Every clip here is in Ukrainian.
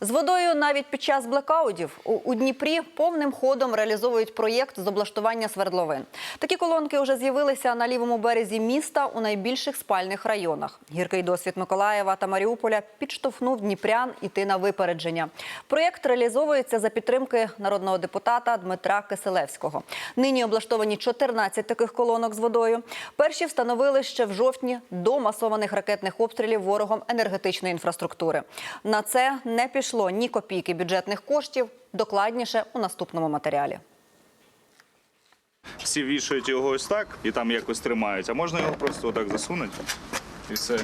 З водою навіть під час блекаутів у, Дніпрі повним ходом реалізовують проєкт з облаштування свердловин. Такі колонки вже з'явилися на лівому березі міста у найбільших спальних районах. Гіркий досвід Миколаєва та Маріуполя підштовхнув Дніпрян іти на випередження. Проєкт реалізовується за підтримки народного депутата Дмитра Киселевського. Нині облаштовані 14 таких колонок з водою. Перші встановили ще в жовтні до масованих ракетних обстрілів ворогом енергетичної інфраструктури. На це не пішло ні копійки бюджетних коштів. Докладніше у наступному матеріалі. Всі вішають його ось так і там якось тримають, а можна його просто отак засунути і все,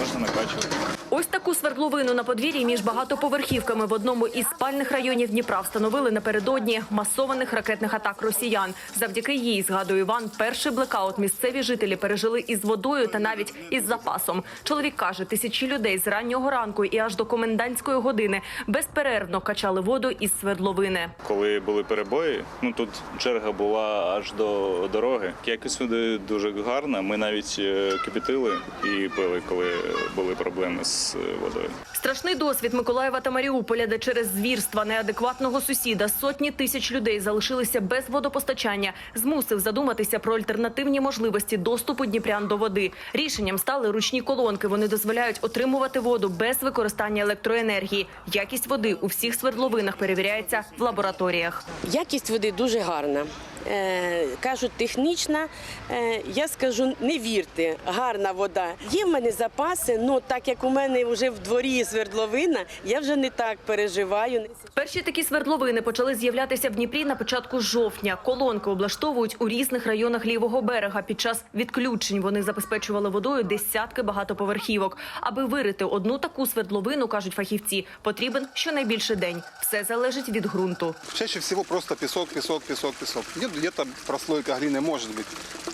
можна накачувати. Ось таку свердловину на подвір'ї між багатоповерхівками в одному із спальних районів Дніпра встановили напередодні масованих ракетних атак росіян. Завдяки їй, згадує Іван, перший блекаут місцеві жителі пережили із водою та навіть із запасом. Чоловік каже, тисячі людей з раннього ранку і аж до комендантської години безперервно качали воду із свердловини. Коли були перебої, ну тут черга була аж до дороги. Якість води дуже гарна. Ми навіть е, кипятили і пили, коли були проблеми з е, водою. Страшний досвід Миколаєва та Маріуполя, де через звірства неадекватного сусіда сотні тисяч людей залишилися без водопостачання, змусив задуматися про альтернативні можливості доступу дніпрян до води. Рішенням стали ручні колонки. Вони дозволяють отримувати воду без використання електроенергії. Якість води у всіх свердловинах перевіряється в лабораторіях. Якість води дуже гарна. Е, кажуть, технічна. Е, я скажу, не вірте, гарна вода. Є в мене запаси, але так як у мене вже в дворі свердловина, я вже не так переживаю. Перші такі свердловини почали з'являтися в Дніпрі на початку жовтня. Колонки облаштовують у різних районах лівого берега. Під час відключень вони забезпечували водою десятки багатоповерхівок. Аби вирити одну таку свердловину, кажуть фахівці, потрібен щонайбільше день. Все залежить від ґрунту. Чаще всего просто песок, песок, песок, песок Где- Где-то прослойка глины может быть.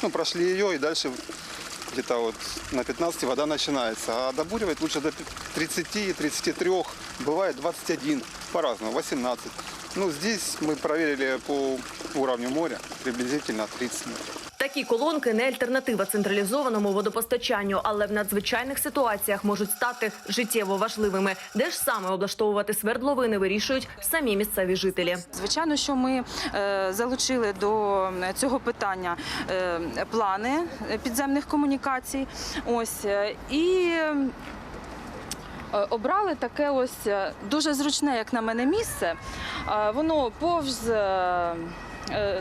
Ну, прошли ее и дальше где-то вот на 15 вода начинается. А добуривать лучше до 30-33, бывает 21, по-разному, 18. Ну, здесь мы проверили по уровню моря приблизительно 30 метров. Такі колонки не альтернатива централізованому водопостачанню, але в надзвичайних ситуаціях можуть стати життєво важливими. Де ж саме облаштовувати свердловини, вирішують самі місцеві жителі. Звичайно, що ми е, залучили до цього питання е, плани підземних комунікацій. Ось е, і. Обрали таке ось дуже зручне, як на мене, місце. Воно повз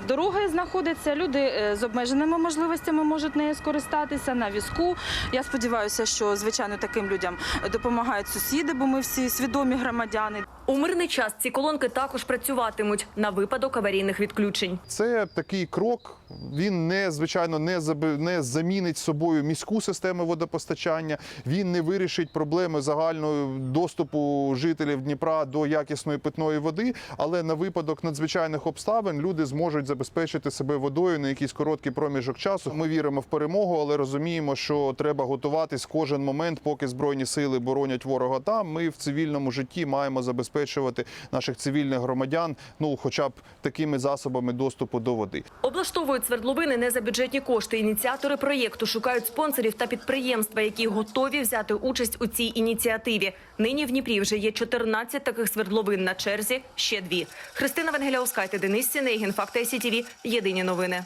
дороги знаходиться. Люди е, з обмеженими можливостями можуть нею скористатися на візку. Я сподіваюся, що звичайно таким людям допомагають сусіди, бо ми всі свідомі громадяни. У мирний час ці колонки також працюватимуть на випадок аварійних відключень. Це такий крок. Він не звичайно не не замінить собою міську систему водопостачання. Він не вирішить проблеми загального доступу жителів Дніпра до якісної питної води. Але на випадок надзвичайних обставин люди зможуть забезпечити себе водою на якийсь короткий проміжок часу. Ми віримо в перемогу, але розуміємо, що треба готуватись кожен момент, поки збройні сили боронять ворога. Там ми в цивільному житті маємо забезпечувати наших цивільних громадян, ну хоча б такими засобами доступу до води. Облаштовують свердловини не за бюджетні кошти. Ініціатори проєкту шукають спонсорів та підприємства, які готові взяти участь у цій ініціативі. Нині в Дніпрі вже є 14 таких свердловин на черзі. Ще дві. Христина Венгеляускайте, Денис Сінегін, Факти СІТВ. Єдині новини.